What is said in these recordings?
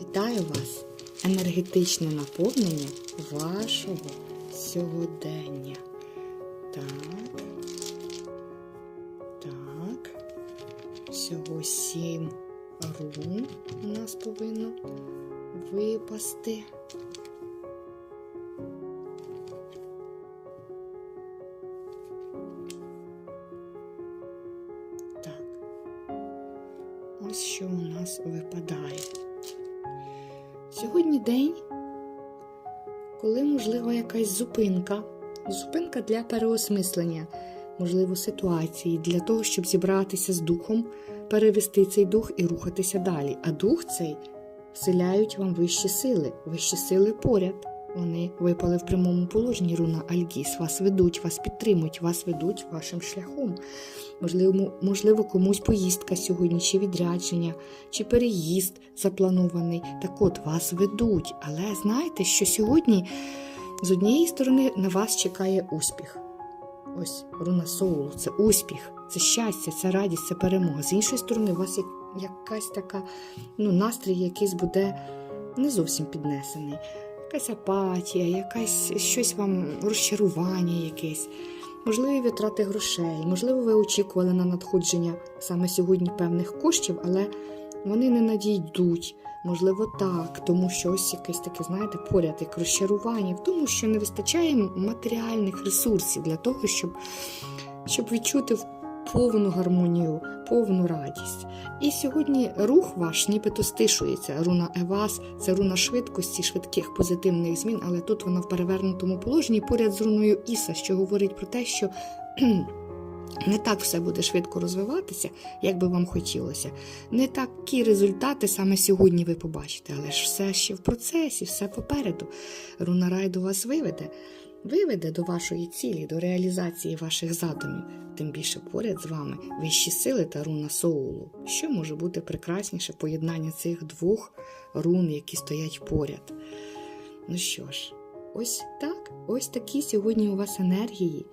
Вітаю вас! Енергетичне наповнення вашого сьогодення. Так. Так. Всього сім рун у нас повинно випасти. Так. Ось що у нас випадає. Сьогодні день, коли можлива якась зупинка. Зупинка для переосмислення, можливо, ситуації, для того, щоб зібратися з духом, перевести цей дух і рухатися далі. А дух цей вселяють вам вищі сили, вищі сили поряд. Вони випали в прямому положенні руна Альгіс. Вас ведуть, вас підтримують, вас ведуть вашим шляхом. Можливо, можливо, комусь поїздка сьогодні, чи відрядження, чи переїзд запланований. Так от вас ведуть. Але знаєте, що сьогодні з однієї сторони на вас чекає успіх. Ось руна соулу це успіх, це щастя, це радість, це перемога. З іншої сторони, у вас є якась така, ну, настрій якийсь буде не зовсім піднесений. Якась апатія, якась щось вам розчарування якесь, можливі витрати грошей, можливо, ви очікували на надходження саме сьогодні певних коштів, але вони не надійдуть. Можливо, так, тому що ось якесь таке, знаєте, поряд як розчарування, в тому, що не вистачає матеріальних ресурсів для того, щоб, щоб відчути повну гармонію, повну радість. І сьогодні рух ваш нібито стишується. Руна Евас це руна швидкості, швидких позитивних змін, але тут вона в перевернутому положенні поряд з руною Іса, що говорить про те, що не так все буде швидко розвиватися, як би вам хотілося. Не такі результати саме сьогодні ви побачите, але ж все ще в процесі, все попереду. Руна Рай до вас виведе, виведе до вашої цілі, до реалізації ваших задумів, тим більше поряд з вами вищі сили та руна Соулу. Що може бути прекрасніше поєднання цих двох рун, які стоять поряд? Ну що ж, ось так, ось такі сьогодні у вас енергії.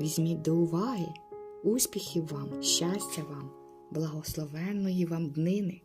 Візьміть до уваги. Успіхів вам, щастя вам, благословенної вам днини!